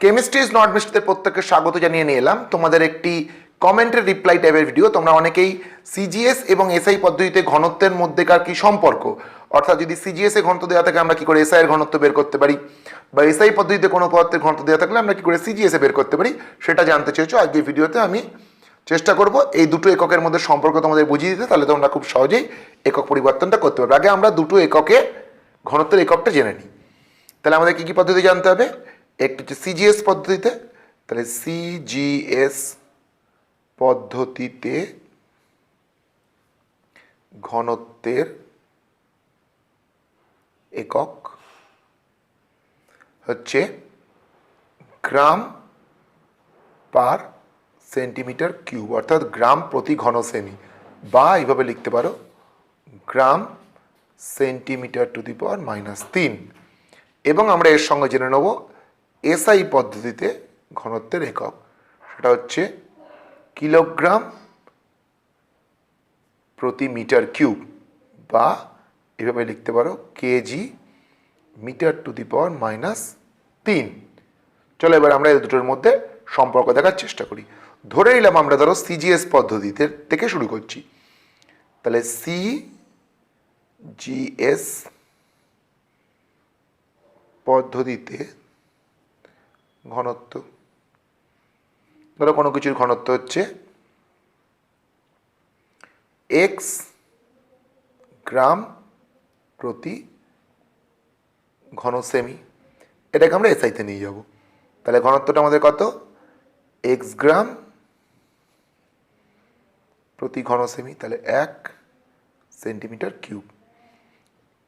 Chemistry is not মিস্ট্রিতে প্রত্যেককে স্বাগত জানিয়ে নিয়ে এলাম। তোমাদের একটি কমেন্টের রিপ্লাই টাইপের ভিডিও তোমরা অনেকেই সিজিএস এবং এসআই পদ্ধতিতে ঘনত্বের মধ্যেকার কি সম্পর্ক? অর্থাৎ যদি সিজিএস এ ঘনত্ব দেওয়া থাকে, আমরা কি করে এসআই এর ঘনত্ব বের করতে পারি? বা এসআই পদ্ধতিতে কোনো পদার্থের ঘনত্ব দেওয়া থাকলে আমরা কি করে সিজিএস এ বের করতে পারি? সেটা জানতে চেয়েছো। আজকের ভিডিওতে আমি চেষ্টা করব এই দুটো এককের মধ্যে সম্পর্ক তোমাদের বুঝিয়ে দিতে। তাহলে তোমরা খুব সহজেই একক পরিবর্তনটা করতে পারবে। আগে আমরা দুটো এককে ঘনত্বের এককটা জেনে নিই। তাহলে আমাদের কি কি পদ্ধতি জানতে হবে? একটু হচ্ছে সিজিএস পদ্ধতিতে, তাহলে সিজিএস পদ্ধতিতে ঘনত্বের একক হচ্ছে গ্রাম পার সেন্টিমিটার কিউব, অর্থাৎ গ্রাম প্রতি ঘন সেমি বা এইভাবে লিখতে পারো, gram centimetre to the power minus তিন। এবং আমরা এর সঙ্গে জেনে নেব এসআই পদ্ধতিতে ঘনত্বের একক। সেটা হচ্ছে কিলোগ্রাম প্রতি মিটার কিউব বা এভাবে লিখতে পারো KG metre to the power minus তিন। চলো এবার আমরা এই দুটোর মধ্যে সম্পর্ক দেখার চেষ্টা করি। ধরে নিলাম আমরা ধরো সিজিএস পদ্ধতিতে থেকে শুরু করছি। তাহলে সি জিএস পদ্ধতিতে ঘনত্ব। ধরো কোনো কিছুর ঘনত্ব হচ্ছে এক্স গ্রাম প্রতি ঘন সেমি এটাকে আমরা এসআইতে নিয়ে যাব। তাহলে ঘনত্বটা আমাদের কত? এক্স গ্রাম প্রতি ঘন সেমি তাহলে এক সেন্টিমিটার কিউব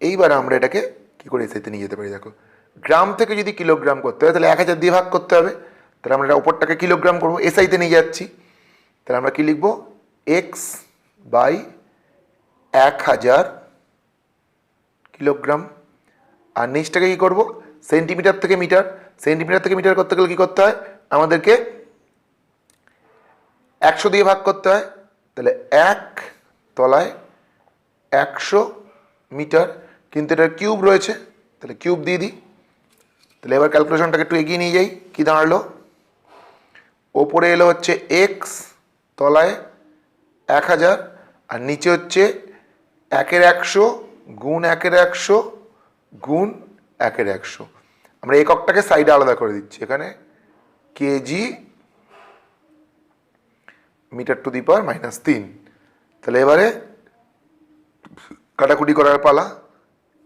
এইবার আমরা এটাকে কি করে এসআইতে নিয়ে যেতে পারি দেখো? গ্রাম থেকে যদি কিলোগ্রাম করতে হয়, তাহলে এক হাজার দিয়ে ভাগ করতে হবে। তাহলে আমরা ওপরটাকে কিলোগ্রাম করব। এসআইতে নিয়ে যাচ্ছি। তাহলে আমরা কী লিখব? এক্স বাই এক হাজার কিলোগ্রাম। আর নিচটাকে কী করব? সেন্টিমিটার থেকে মিটার সেন্টিমিটার থেকে মিটার করতে গেলে কী করতে হয়? আমাদেরকে একশো দিয়ে ভাগ করতে হয়। তাহলে এক তলায় একশো মিটার। কিন্তু এটার কিউব রয়েছে। তাহলে কিউব দিয়ে দিই। তাহলে এবার ক্যালকুলেশনটাকে একটু এগিয়ে নিয়ে যাই, কী দাঁড়াল? ওপরে এলো হচ্ছে এক্স তলায় এক হাজার, আর নিচে হচ্ছে একের একশো গুণ একের একশো গুণ একের একশো। আমরা এককটাকে সাইডে আলাদা করে দিচ্ছি, এখানে KG metre to the power minus তিন। তাহলে এবারে কাটাকুটি করার পালা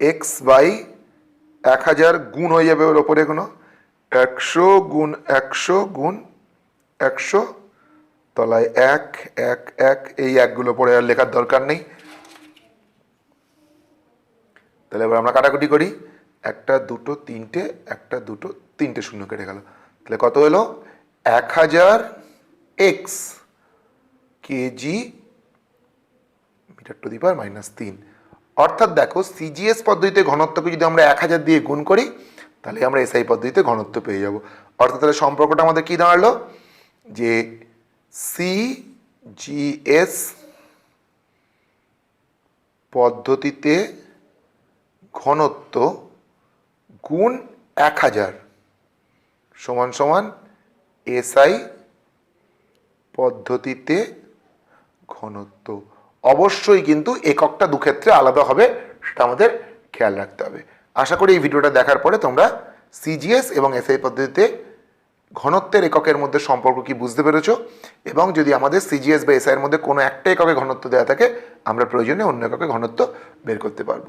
এক্স বাই এক হাজার গুণ হয়ে যাবে ওর ওপরে কোনো একশো গুণ একশো গুণ একশো তলায় এক এক এক, এই একগুলো পরে আর লেখার দরকার নেই। তাহলে এবার আমরা কাটাকুটি করি। একটা, দুটো, তিনটে, একটা, দুটো, তিনটে শূন্য কেটে গেল। তাহলে কত হলো? এক হাজার X KG metre to the minus তিন। অর্থাৎ দেখো সিজিএস পদ্ধতিতে ঘনত্বকে যদি আমরা এক হাজার দিয়ে গুণ করি, তাহলে আমরা এসআই পদ্ধতিতে ঘনত্ব পেয়ে যাব। অর্থাৎ তাহলে সম্পর্কটা আমাদের কী দাঁড়াল? যে সি জিএস পদ্ধতিতে ঘনত্ব গুণ এক হাজার সমান সমান এসআই পদ্ধতিতে ঘনত্ব। অবশ্যই কিন্তু এককটা দুক্ষেত্রে আলাদা হবে, সেটা আমাদের খেয়াল রাখতে হবে। আশা করি এই ভিডিওটা দেখার পরে তোমরা সিজিএস এবং এসআই পদ্ধতিতে ঘনত্বের এককের মধ্যে সম্পর্ক কি বুঝতে পেরেছ? এবং যদি আমাদের সিজিএস বা এসআই এর মধ্যে কোনো একটা এককে ঘনত্ব দেওয়া থাকে, আমরা প্রয়োজনে অন্য এককে ঘনত্ব বের করতে পারব।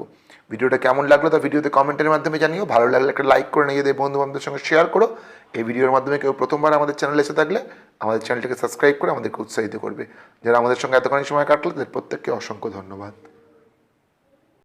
ভিডিওটা কেমন লাগল তা ভিডিওতে কমেন্টের মাধ্যমে জানিও। ভালো লাগলে একটা লাইক করে নিজেদের বন্ধু বান্ধবের সঙ্গে শেয়ার করো। এই ভিডিওর মাধ্যমে কেউ প্রথমবার আমাদের চ্যানেলে এসে থাকলে আমাদের চ্যানেলটিকে সাবস্ক্রাইব করে আমাদেরকে উৎসাহিত করবে। যারা আমাদের সঙ্গে এতখানি সময় কাটলো তাদের প্রত্যেককে অসংখ্য ধন্যবাদ।